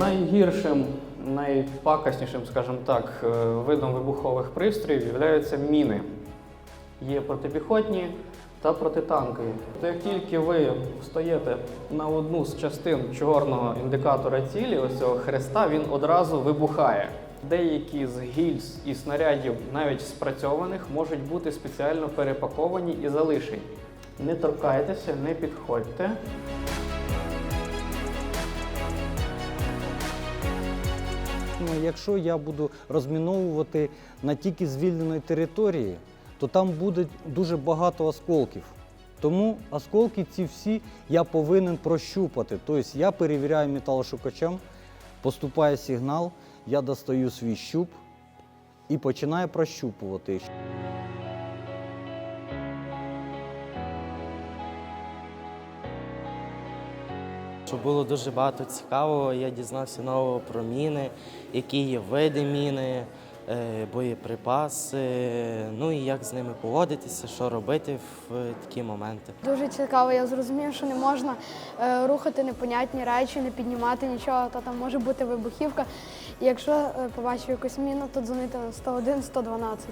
Найгіршим, найпакоснішим, скажімо так, е, видом вибухових пристроїв є міни. Є протипіхотні та протитанкові. То як тільки ви встаєте на одну з частин чорного індикатора цілі, ось цього хреста, він одразу вибухає. Деякі з гільз і снарядів, навіть спрацьованих, можуть бути спеціально перепаковані і залишені. Не торкайтеся, не підходьте. Ну, якщо я буду розміновувати на тільки звільненої території, то там буде дуже багато осколків. Тому осколки ці всі я повинен прощупати. Тобто я перевіряю металошукачем, поступає сигнал, я достаю свій щуп і починаю прощупувати. Що було дуже багато цікавого, я дізнався нового про міни, які є види міни, е, боєприпаси, ну і як з ними поводитися, що робити в е, такі моменти. Дуже цікаво, я зрозумів, що не можна е, рухати непонятні речі, не піднімати нічого, то там може бути вибухівка. І якщо побачив якусь міну, то дзвонити на 101 112.